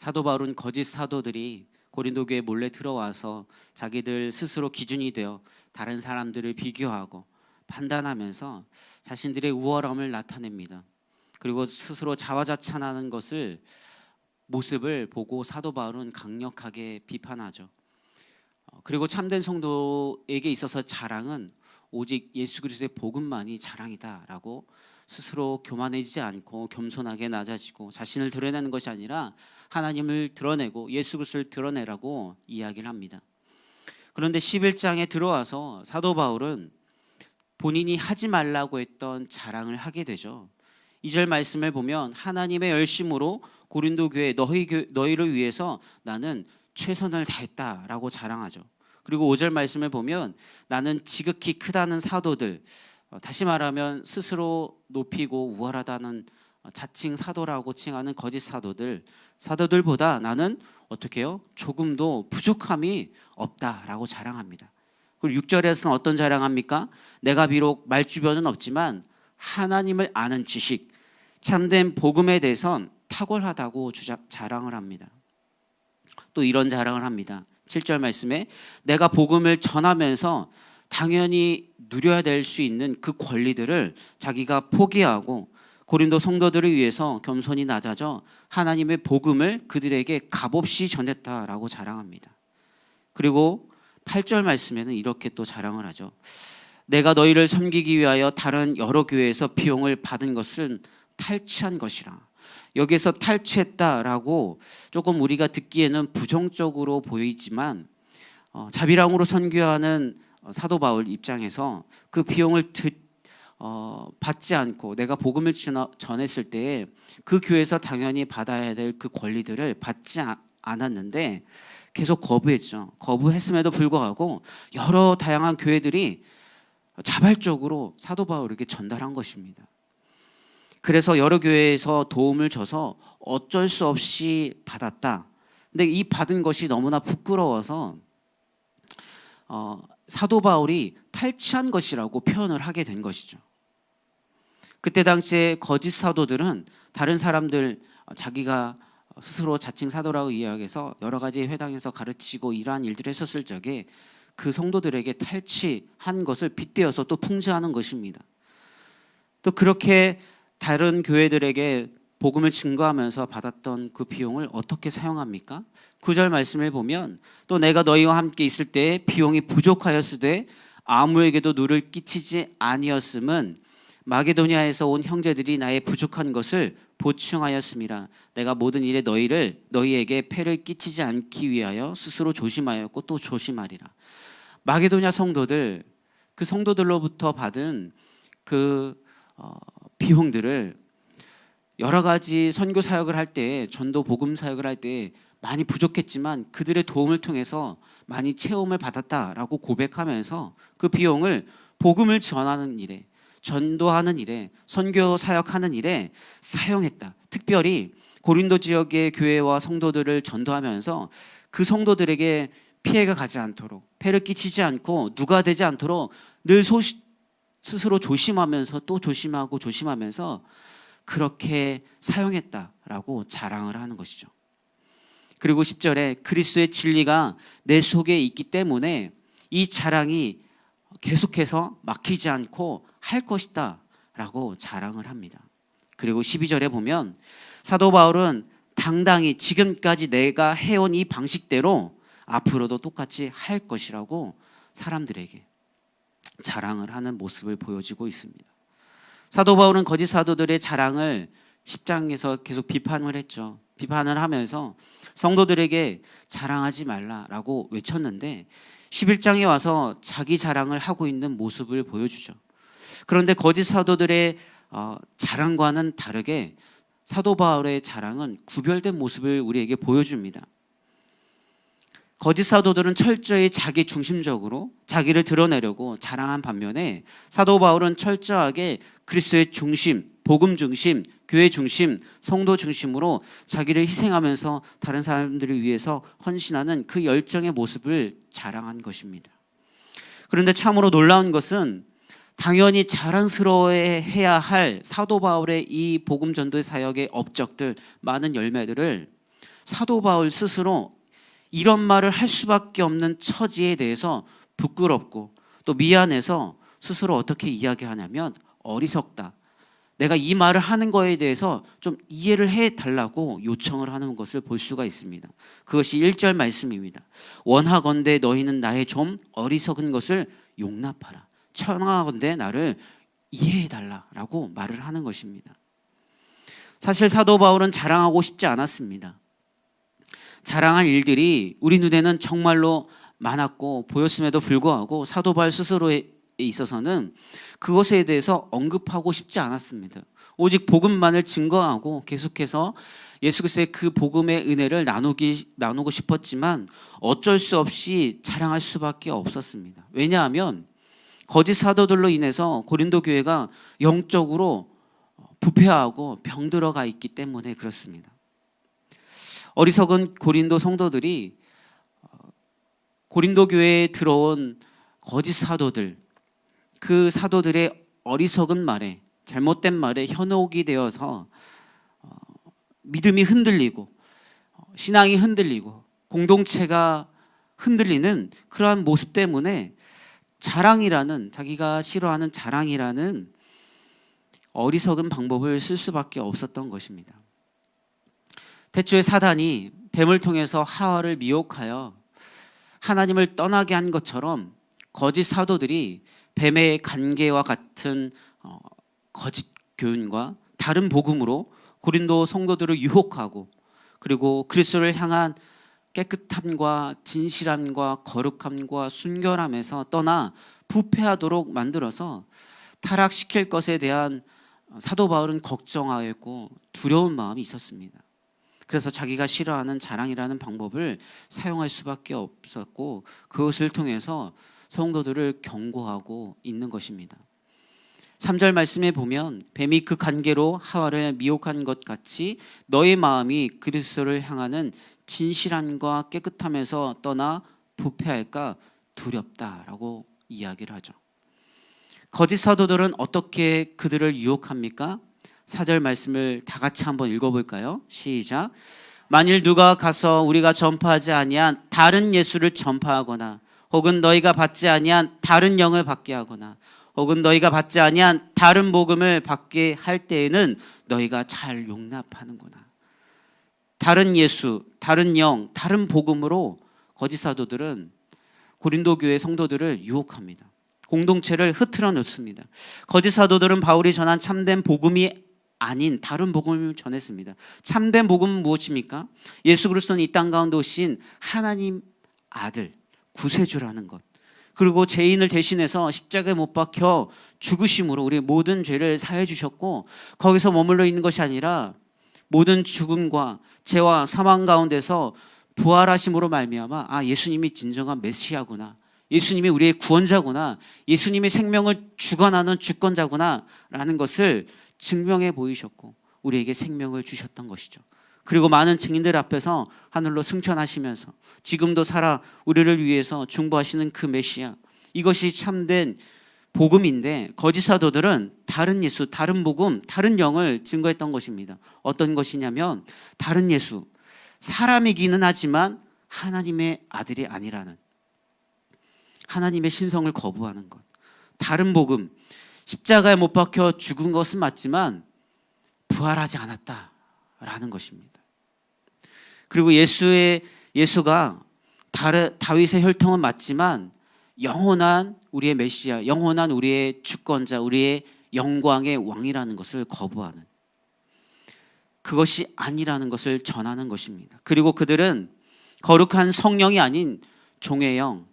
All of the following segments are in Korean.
사도 바울은 거짓 사도들이 고린도 교에 몰래 들어와서 자기들 스스로 기준이 되어 다른 사람들을 비교하고 판단하면서 자신들의 우월함을 나타냅니다. 그리고 스스로 자화자찬하는 것을 모습을 보고 사도 바울은 강력하게 비판하죠. 어, 그리고 참된 성도에게 있어서 자랑은 오직 예수 그리스도의 복음만이 자랑이다라고 스스로 교만해지지 않고 겸손하게 낮아지고 자신을 드러내는 것이 아니라 하나님을 드러내고 예수 그리스도를 드러내라고 이야기를 합니다. 그런데 11장에 들어와서 사도 바울은 본인이 하지 말라고 했던 자랑을 하게 되죠. 2절 말씀을 보면 하나님의 열심으로 고린도 교회 너희 교, 너희를 위해서 나는 최선을 다했다라고 자랑하죠. 그리고 5절 말씀을 보면 나는 지극히 크다는 사도들 어, 다시 말하면 스스로 높이고 우월하다는 어, 자칭 사도라고 칭하는 거짓 사도들 사도들보다 나는 어떻게 해요? 조금도 부족함이 없다라고 자랑합니다. 그리고 6절에서는 어떤 자랑합니까? 내가 비록 말주변은 없지만 하나님을 아는 지식, 참된 복음에 대해선 탁월하다고 주자, 자랑을 합니다. 또 이런 자랑을 합니다. 7절 말씀에 내가 복음을 전하면서 당연히 누려야 될 수 있는 그 권리들을 자기가 포기하고 고린도 성도들을 위해서 겸손히 낮아져 하나님의 복음을 그들에게 값없이 전했다라고 자랑합니다. 그리고 8절 말씀에는 이렇게 또 자랑을 하죠. 내가 너희를 섬기기 위하여 다른 여러 교회에서 비용을 받은 것은 탈취한 것이라. 여기서 탈취했다라고 조금 우리가 듣기에는 부정적으로 보이지만 어, 자비랑으로 선교하는 사도 바울 입장에서 그 비용을 듣, 어, 받지 않고 내가 복음을 전했을 때에 그 교회에서 당연히 받아야 될 그 권리들을 받지 않았는데 계속 거부했죠. 거부했음에도 불구하고 여러 다양한 교회들이 자발적으로 사도 바울에게 전달한 것입니다. 그래서 여러 교회에서 도움을 줘서 어쩔 수 없이 받았다. 근데 이 받은 것이 너무나 부끄러워서 어, 사도 바울이 탈취한 것이라고 표현을 하게 된 것이죠. 그때 당시에 거짓 사도들은 다른 사람들 어, 자기가 스스로 자칭 사도라고 이야기해서 여러 가지 회당에서 가르치고 이러한 일들을 했었을 적에 그 성도들에게 탈취한 것을 빗대어서 또 풍자하는 것입니다. 또 그렇게 다른 교회들에게 복음을 증거하면서 받았던 그 비용을 어떻게 사용합니까? 구절 말씀을 보면 또 내가 너희와 함께 있을 때 비용이 부족하였으되 아무에게도 누를 끼치지 아니었음은 마게도니아에서 온 형제들이 나의 부족한 것을 보충하였음이라 내가 모든 일에 너희를 너희에게 폐를 끼치지 않기 위하여 스스로 조심하였고 또 조심하리라. 마게도냐 성도들 그 성도들로부터 받은 그 어, 비용들을 여러 가지 선교 사역을 할 때 전도 복음 사역을 할 때 많이 부족했지만 그들의 도움을 통해서 많이 체험을 받았다라고 고백하면서 그 비용을 복음을 전하는 일에 전도하는 일에 선교 사역하는 일에 사용했다. 특별히 고린도 지역의 교회와 성도들을 전도하면서 그 성도들에게 피해가 가지 않도록 폐를 끼치지 않고 누가 되지 않도록 늘 소시, 스스로 조심하면서 또 조심하고 조심하면서 그렇게 사용했다라고 자랑을 하는 것이죠. 그리고 10절에 그리스도의 진리가 내 속에 있기 때문에 이 자랑이 계속해서 막히지 않고 할 것이다 라고 자랑을 합니다. 그리고 12절에 보면 사도 바울은 당당히 지금까지 내가 해온 이 방식대로 앞으로도 똑같이 할 것이라고 사람들에게 자랑을 하는 모습을 보여주고 있습니다. 사도 바울은 거짓 사도들의 자랑을 10장에서 계속 비판을 했죠. 비판을 하면서 성도들에게 자랑하지 말라라고 외쳤는데 11장에 와서 자기 자랑을 하고 있는 모습을 보여주죠. 그런데 거짓 사도들의 어, 자랑과는 다르게 사도 바울의 자랑은 구별된 모습을 우리에게 보여줍니다. 거짓 사도들은 철저히 자기 중심적으로 자기를 드러내려고 자랑한 반면에 사도 바울은 철저하게 그리스도의 중심, 복음 중심, 교회 중심, 성도 중심으로 자기를 희생하면서 다른 사람들을 위해서 헌신하는 그 열정의 모습을 자랑한 것입니다. 그런데 참으로 놀라운 것은 당연히 자랑스러워해야 할 사도 바울의 이 복음 전도의 사역의 업적들 많은 열매들을 사도 바울 스스로 이런 말을 할 수밖에 없는 처지에 대해서 부끄럽고 또 미안해서 스스로 어떻게 이야기하냐면 어리석다. 내가 이 말을 하는 거에 대해서 좀 이해를 해 달라고 요청을 하는 것을 볼 수가 있습니다. 그것이 1절 말씀입니다. 원하건대 너희는 나의 좀 어리석은 것을 용납하라. 청하건대 나를 이해해 달라라고 말을 하는 것입니다. 사실 사도 바울은 자랑하고 싶지 않았습니다. 자랑한 일들이 우리 눈에는 정말로 많았고 보였음에도 불구하고 사도 바울 스스로에 있어서는 그것에 대해서 언급하고 싶지 않았습니다. 오직 복음만을 증거하고 계속해서 예수 그리스도의 그 복음의 은혜를 나누기 나누고 싶었지만 어쩔 수 없이 자랑할 수밖에 없었습니다. 왜냐하면 거짓 사도들로 인해서 고린도 교회가 영적으로 부패하고 병들어가 있기 때문에 그렇습니다. 어리석은 고린도 성도들이 고린도 교회에 들어온 거짓 사도들 그 사도들의 어리석은 말에 잘못된 말에 현혹이 되어서 어, 믿음이 흔들리고 어, 신앙이 흔들리고 공동체가 흔들리는 그러한 모습 때문에 자랑이라는 자기가 싫어하는 자랑이라는 어리석은 방법을 쓸 수밖에 없었던 것입니다. 태초에 사단이 뱀을 통해서 하와를 미혹하여 하나님을 떠나게 한 것처럼 거짓 사도들이 뱀의 관계와 같은 어, 거짓 교훈과 다른 복음으로 고린도 성도들을 유혹하고 그리고 그리스도를 향한 깨끗함과 진실함과 거룩함과 순결함에서 떠나 부패하도록 만들어서 타락시킬 것에 대한 사도 바울은 걱정하였고 두려운 마음이 있었습니다. 그래서 자기가 싫어하는 자랑이라는 방법을 사용할 수밖에 없었고 그것을 통해서 성도들을 경고하고 있는 것입니다. 3절 말씀에 보면 뱀이 그 관계로 하와를 미혹한 것 같이 너의 마음이 그리스도를 향하는 진실함과 깨끗함에서 떠나 부패할까 두렵다라고 이야기를 하죠. 거짓 사도들은 어떻게 그들을 유혹합니까? 4절 말씀을 다 같이 한번 읽어볼까요? 시작. 만일 누가 가서 우리가 전파하지 아니한 다른 예수를 전파하거나 혹은 너희가 받지 아니한 다른 영을 받게 하거나 혹은 너희가 받지 아니한 다른 복음을 받게 할 때에는 너희가 잘 용납하는구나. 다른 예수, 다른 영, 다른 복음으로 거짓 사도들은 고린도 교회 성도들을 유혹합니다. 공동체를 흐트러 놓습니다. 거짓 사도들은 바울이 전한 참된 복음이 아닌 다른 복음을 전했습니다. 참된 복음은 무엇입니까? 예수 그리스도는 이 땅 가운데 오신 하나님 아들 구세주라는 것. 그리고 죄인을 대신해서 십자가에 못 박혀 죽으심으로 우리 모든 죄를 사해 주셨고 거기서 머물러 있는 것이 아니라 모든 죽음과 죄와 사망 가운데서 부활하심으로 말미암아 아 예수님이 진정한 메시아구나. 예수님이 우리의 구원자구나. 예수님이 생명을 주관하는 주권자구나라는 것을 증명해 보이셨고 우리에게 생명을 주셨던 것이죠. 그리고 많은 증인들 앞에서 하늘로 승천하시면서 지금도 살아 우리를 위해서 중보하시는 그 메시아 이것이 참된 복음인데 거짓 사도들은 다른 예수, 다른 복음, 다른 영을 증거했던 것입니다. 어떤 것이냐면 다른 예수, 사람이기는 하지만 하나님의 아들이 아니라는 하나님의 신성을 거부하는 것. 다른 복음, 십자가에 못 박혀 죽은 것은 맞지만 부활하지 않았다라는 것입니다. 그리고 예수의 예수가 다윗의 혈통은 맞지만 영원한 우리의 메시아, 영원한 우리의 주권자, 우리의 영광의 왕이라는 것을 거부하는 그것이 아니라는 것을 전하는 것입니다. 그리고 그들은 거룩한 성령이 아닌 종의 영,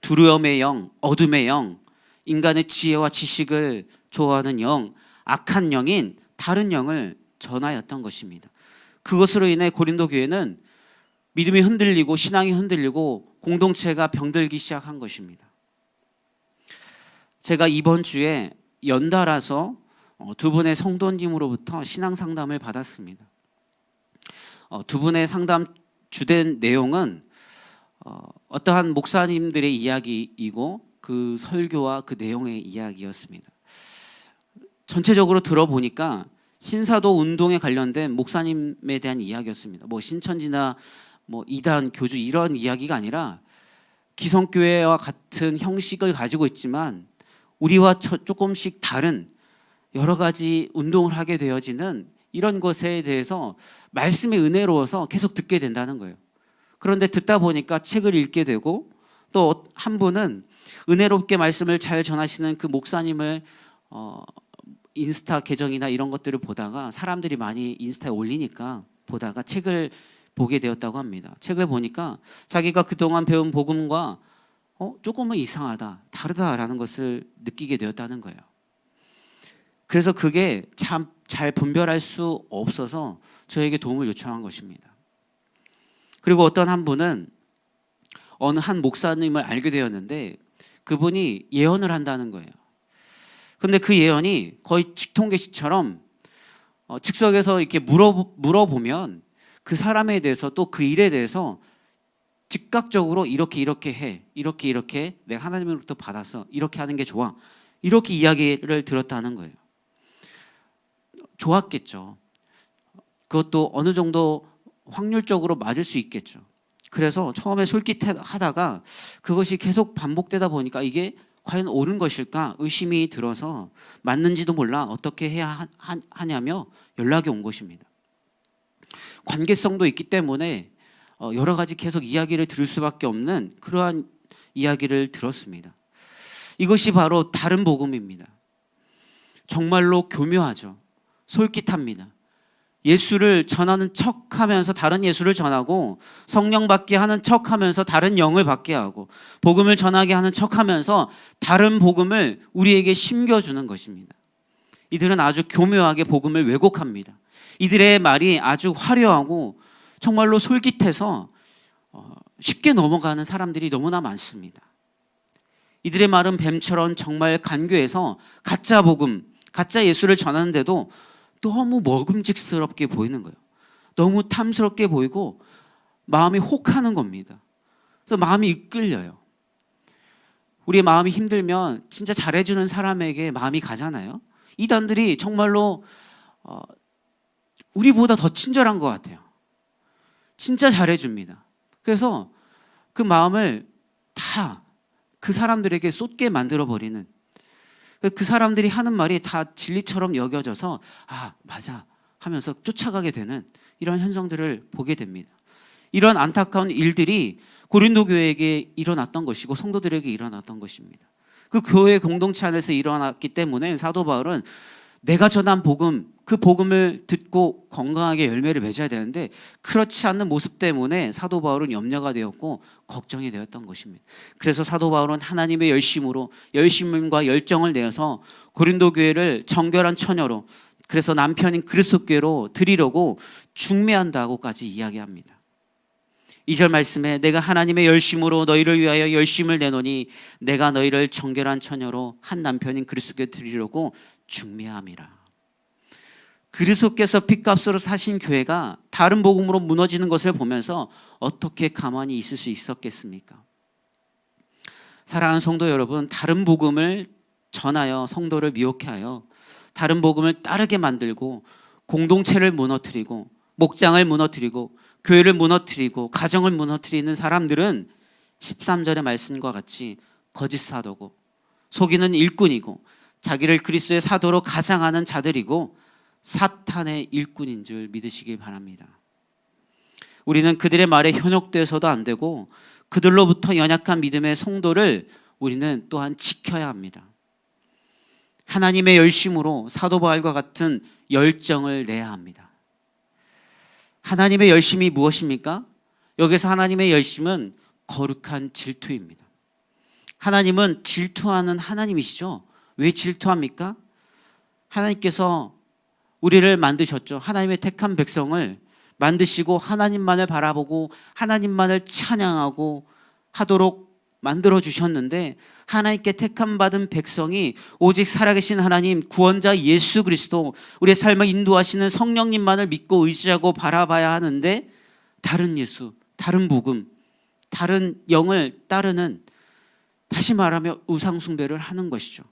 두려움의 영, 어둠의 영, 인간의 지혜와 지식을 좋아하는 영, 악한 영인 다른 영을 전하였던 것입니다. 그것으로 인해 고린도 교회는 믿음이 흔들리고 신앙이 흔들리고 공동체가 병들기 시작한 것입니다. 제가 이번 주에 연달아서 어, 두 분의 성도님으로부터 신앙 상담을 받았습니다. 어, 두 분의 상담 주된 내용은 어, 어떠한 목사님들의 이야기이고 그 설교와 그 내용의 이야기였습니다. 전체적으로 들어보니까 신사도 운동에 관련된 목사님에 대한 이야기였습니다. 뭐 신천지나 뭐 이단 교주 이런 이야기가 아니라 기성교회와 같은 형식을 가지고 있지만 우리와 처- 조금씩 다른 여러 가지 운동을 하게 되어지는 이런 것에 대해서 말씀의 은혜로워서 계속 듣게 된다는 거예요. 그런데 듣다 보니까 책을 읽게 되고 또 한 분은 은혜롭게 말씀을 잘 전하시는 그 목사님을 어, 인스타 계정이나 이런 것들을 보다가 사람들이 많이 인스타에 올리니까 보다가 책을 보게 되었다고 합니다. 책을 보니까 자기가 그동안 배운 복음과 어, 조금은 이상하다, 다르다라는 것을 느끼게 되었다는 거예요. 그래서 그게 참 잘 분별할 수 없어서 저에게 도움을 요청한 것입니다. 그리고 어떤 한 분은 어느 한 목사님을 알게 되었는데 그분이 예언을 한다는 거예요. 근데 그 예언이 거의 직통계시처럼 어, 즉석에서 이렇게 물어 물어보면 그 사람에 대해서 또 그 일에 대해서 즉각적으로 이렇게 이렇게 해 이렇게 이렇게 내가 하나님으로부터 받아서 이렇게 하는 게 좋아 이렇게 이야기를 들었다는 거예요. 좋았겠죠. 그것도 어느 정도 확률적으로 맞을 수 있겠죠. 그래서 처음에 솔깃하다가 그것이 계속 반복되다 보니까 이게 과연 옳은 것일까 의심이 들어서 맞는지도 몰라 어떻게 해야 하냐며 연락이 온 것입니다. 관계성도 있기 때문에 어, 여러 가지 계속 이야기를 들을 수밖에 없는 그러한 이야기를 들었습니다. 이것이 바로 다른 복음입니다. 정말로 교묘하죠. 솔깃합니다. 예수를 전하는 척 하면서 다른 예수를 전하고 성령 받게 하는 척 하면서 다른 영을 받게 하고 복음을 전하게 하는 척 하면서 다른 복음을 우리에게 심겨주는 것입니다. 이들은 아주 교묘하게 복음을 왜곡합니다. 이들의 말이 아주 화려하고 정말로 솔깃해서 어, 쉽게 넘어가는 사람들이 너무나 많습니다. 이들의 말은 뱀처럼 정말 간교해서 가짜 복음, 가짜 예수를 전하는데도 너무 먹음직스럽게 보이는 거예요. 너무 탐스럽게 보이고 마음이 혹하는 겁니다. 그래서 마음이 이끌려요. 우리의 마음이 힘들면 진짜 잘해주는 사람에게 마음이 가잖아요. 이단들이 정말로 어, 우리보다 더 친절한 것 같아요. 진짜 잘해줍니다. 그래서 그 마음을 다 그 사람들에게 쏟게 만들어 버리는 그 사람들이 하는 말이 다 진리처럼 여겨져서 아 맞아 하면서 쫓아가게 되는 이런 현상들을 보게 됩니다. 이런 안타까운 일들이 고린도 교회에게 일어났던 것이고 성도들에게 일어났던 것입니다. 그 교회 공동체 안에서 일어났기 때문에 사도 바울은 내가 전한 복음 그 복음을 듣고 건강하게 열매를 맺어야 되는데 그렇지 않는 모습 때문에 사도 바울은 염려가 되었고 걱정이 되었던 것입니다. 그래서 사도 바울은 하나님의 열심으로 열심과 열정을 내어서 고린도 교회를 정결한 처녀로 그래서 남편인 그리스도교로 드리려고 중매한다고까지 이야기합니다. 2절 말씀에 내가 하나님의 열심으로 너희를 위하여 열심을 내노니 내가 너희를 정결한 처녀로 한 남편인 그리스도께 드리려고 중매함이라. 그리스도께서 핏값으로 사신 교회가 다른 복음으로 무너지는 것을 보면서 어떻게 가만히 있을 수 있었겠습니까? 사랑하는 성도 여러분, 다른 복음을 전하여 성도를 미혹해 하여 다른 복음을 따르게 만들고 공동체를 무너뜨리고 목장을 무너뜨리고 교회를 무너뜨리고 가정을 무너뜨리는 사람들은 13절의 말씀과 같이 거짓 사도고 속이는 일꾼이고 자기를 그리스도의 사도로 가장하는 자들이고 사탄의 일꾼인 줄 믿으시길 바랍니다. 우리는 그들의 말에 현혹돼서도 안 되고 그들로부터 연약한 믿음의 성도를 우리는 또한 지켜야 합니다. 하나님의 열심으로 사도 바울과 같은 열정을 내야 합니다. 하나님의 열심이 무엇입니까? 여기서 하나님의 열심은 거룩한 질투입니다. 하나님은 질투하는 하나님이시죠. 왜 질투합니까? 하나님께서 우리를 만드셨죠. 하나님의 택한 백성을 만드시고 하나님만을 바라보고 하나님만을 찬양하고 하도록 만들어 주셨는데 하나님께 택함 받은 백성이 오직 살아계신 하나님 구원자 예수 그리스도 우리의 삶을 인도하시는 성령님만을 믿고 의지하고 바라봐야 하는데 다른 예수, 다른 복음, 다른 영을 따르는 다시 말하며 우상 숭배를 하는 것이죠.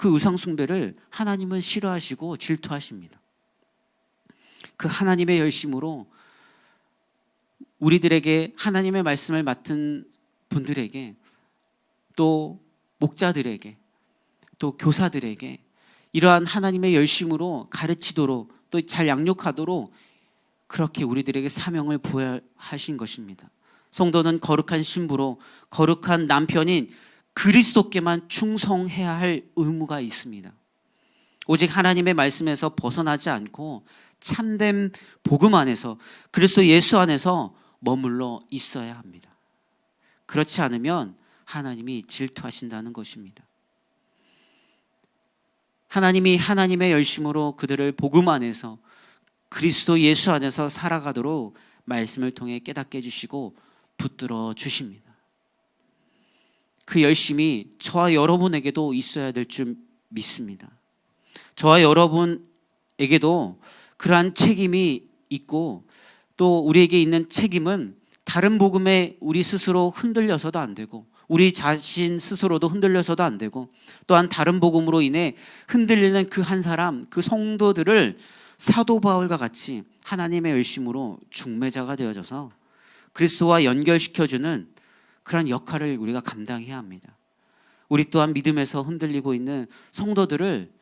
그 의상 숭배를 하나님은 싫어하시고 질투하십니다. 그 하나님의 열심으로 우리들에게 하나님의 말씀을 맡은 분들에게 또 목자들에게 또 교사들에게 이러한 하나님의 열심으로 가르치도록 또 잘 양육하도록 그렇게 우리들에게 사명을 부여하신 것입니다. 성도는 거룩한 신부로 거룩한 남편인 그리스도께만 충성해야 할 의무가 있습니다. 오직 하나님의 말씀에서 벗어나지 않고 참된 복음 안에서 그리스도 예수 안에서 머물러 있어야 합니다. 그렇지 않으면 하나님이 질투하신다는 것입니다. 하나님이 하나님의 열심으로 그들을 복음 안에서 그리스도 예수 안에서 살아가도록 말씀을 통해 깨닫게 해주시고 붙들어 주십니다. 그 열심이 저와 여러분에게도 있어야 될 줄 믿습니다. 저와 여러분에게도 그러한 책임이 있고 또 우리에게 있는 책임은 다른 복음에 우리 스스로 흔들려서도 안 되고 우리 자신 스스로도 흔들려서도 안 되고 또한 다른 복음으로 인해 흔들리는 그 한 사람, 그 성도들을 사도 바울과 같이 하나님의 열심으로 중매자가 되어져서 그리스도와 연결시켜주는 그런 역할을 우리가 감당해야 합니다. 우리 또한 믿음에서 흔들리고 있는 성도들을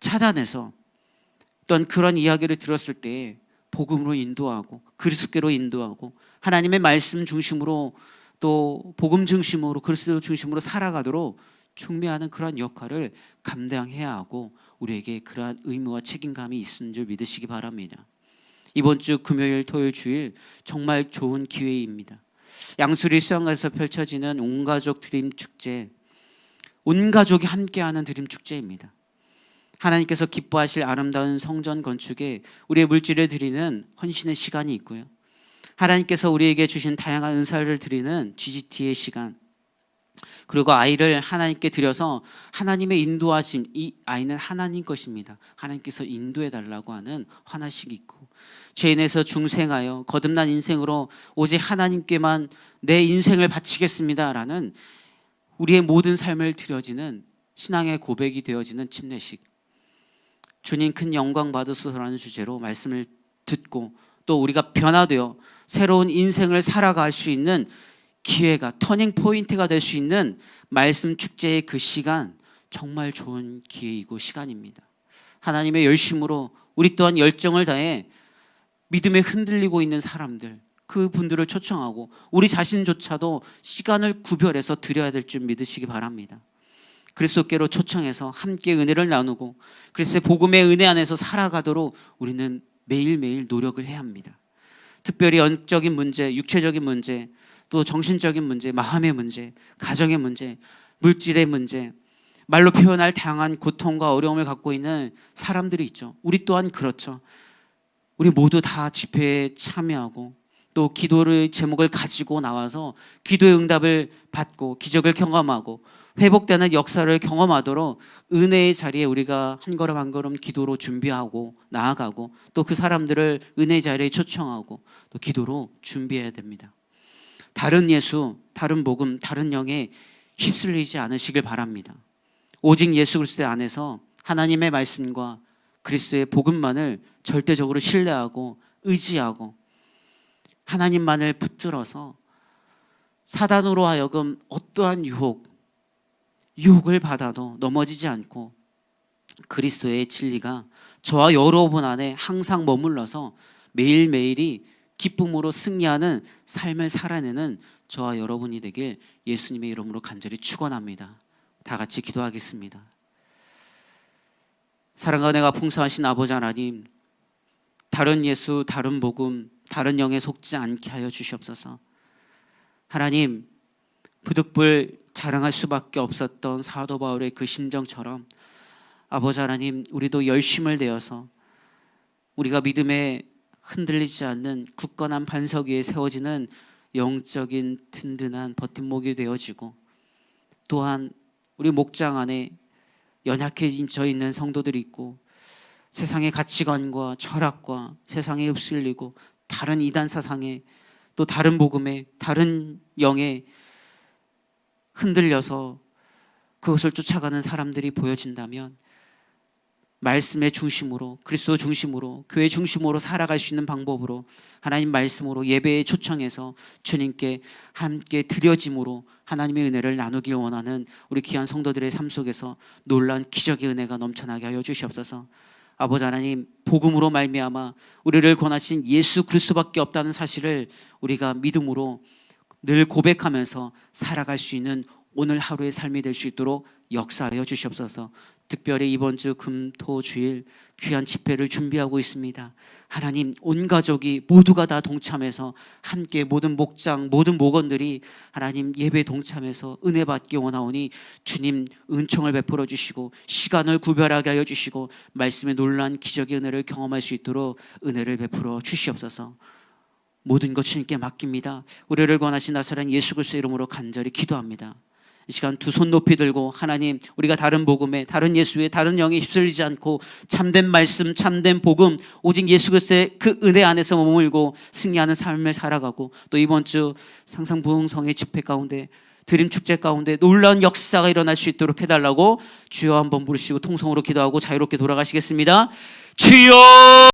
찾아내서 또한 그런 이야기를 들었을 때 복음으로 인도하고 그리스도께로 인도하고 하나님의 말씀 중심으로 또 복음 중심으로 그리스도 중심으로 살아가도록 중매하는 그러한 역할을 감당해야 하고 우리에게 그러한 의무와 책임감이 있는 줄 믿으시기 바랍니다. 이번 주 금요일, 토요일, 주일 정말 좋은 기회입니다. 양수리 수양가에서 펼쳐지는 온 가족 드림 축제, 온 가족이 함께하는 드림 축제입니다. 하나님께서 기뻐하실 아름다운 성전 건축에 우리의 물질을 드리는 헌신의 시간이 있고요. 하나님께서 우리에게 주신 다양한 은사를 드리는 GGT의 시간 그리고 아이를 하나님께 드려서 하나님의 인도하심 이 아이는 하나님 것입니다. 하나님께서 인도해 달라고 하는 하나씩 있고 죄인에서 중생하여 거듭난 인생으로 오직 하나님께만 내 인생을 바치겠습니다라는 우리의 모든 삶을 드려지는 신앙의 고백이 되어지는 침례식 주님 큰 영광 받으소서라는 주제로 말씀을 듣고 또 우리가 변화되어 새로운 인생을 살아갈 수 있는 기회가 터닝 포인트가 될 수 있는 말씀 축제의 그 시간 정말 좋은 기회이고 시간입니다. 하나님의 열심으로 우리 또한 열정을 다해 믿음에 흔들리고 있는 사람들 그 분들을 초청하고 우리 자신조차도 시간을 구별해서 드려야 될 줄 믿으시기 바랍니다. 그리스도께로 초청해서 함께 은혜를 나누고 그리스도의 복음의 은혜 안에서 살아가도록 우리는 매일매일 노력을 해야 합니다. 특별히 영적인 문제, 육체적인 문제, 또 정신적인 문제, 마음의 문제, 가정의 문제, 물질의 문제, 말로 표현할 다양한 고통과 어려움을 갖고 있는 사람들이 있죠. 우리 또한 그렇죠. 우리 모두 다 집회에 참여하고 또 기도의 제목을 가지고 나와서 기도의 응답을 받고 기적을 경험하고 회복되는 역사를 경험하도록 은혜의 자리에 우리가 한 걸음 한 걸음 기도로 준비하고 나아가고 또 그 사람들을 은혜의 자리에 초청하고 또 기도로 준비해야 됩니다. 다른 예수, 다른 복음, 다른 영에 휩쓸리지 않으시길 바랍니다. 오직 예수 그리스도 안에서 하나님의 말씀과 그리스도의 복음만을 절대적으로 신뢰하고 의지하고 하나님만을 붙들어서 사단으로 하여금 어떠한 유혹, 유혹을 받아도 넘어지지 않고 그리스도의 진리가 저와 여러분 안에 항상 머물러서 매일매일이 기쁨으로 승리하는 삶을 살아내는 저와 여러분이 되길 예수님의 이름으로 간절히 축원합니다. 다 같이 기도하겠습니다. 사랑과 은혜가 풍성하신 아버지 하나님, 다른 예수, 다른 복음, 다른 영에 속지 않게 하여 주시옵소서. 하나님, 부득불 자랑할 수밖에 없었던 사도 바울의 그 심정처럼 아버지 하나님 우리도 열심을 내어서 우리가 믿음에 흔들리지 않는 굳건한 반석 위에 세워지는 영적인 든든한 버팀목이 되어지고 또한 우리 목장 안에 연약해져 있는 성도들이 있고 세상의 가치관과 철학과 세상에 흡쓸리고 다른 이단 사상에 또 다른 복음에 다른 영에 흔들려서 그것을 쫓아가는 사람들이 보여진다면 말씀의 중심으로 그리스도 중심으로 교회 중심으로 살아갈 수 있는 방법으로 하나님 말씀으로 예배에 초청해서 주님께 함께 드려짐으로 하나님의 은혜를 나누길 원하는 우리 귀한 성도들의 삶 속에서 놀란 기적의 은혜가 넘쳐나게 하여 주시옵소서. 아버지 하나님 복음으로 말미암아 우리를 권하신 예수 그리스도밖에 없다는 사실을 우리가 믿음으로 늘 고백하면서 살아갈 수 있는 오늘 하루의 삶이 될 수 있도록 역사하여 주시옵소서. 특별히 이번 주 금토 주일 귀한 집회를 준비하고 있습니다. 하나님 온 가족이 모두가 다 동참해서 함께 모든 목장 모든 목원들이 하나님 예배 동참해서 은혜 받기 원하오니 주님 은총을 베풀어 주시고 시간을 구별하게 하여 주시고 말씀의 놀란 기적의 은혜를 경험할 수 있도록 은혜를 베풀어 주시옵소서. 모든 것 주님께 맡깁니다. 우리를 권하신 나사란 예수 그리스도 이름으로 간절히 기도합니다. 이 시간 두 손 높이 들고 하나님 우리가 다른 복음에 다른 예수에 다른 영에 휩쓸리지 않고 참된 말씀 참된 복음 오직 예수 그리스도의 그 은혜 안에서 머물고 승리하는 삶을 살아가고 또 이번 주 상상 부흥성의 집회 가운데 드림 축제 가운데 놀라운 역사가 일어날 수 있도록 해달라고 주여 한번 부르시고 통성으로 기도하고 자유롭게 돌아가시겠습니다. 주여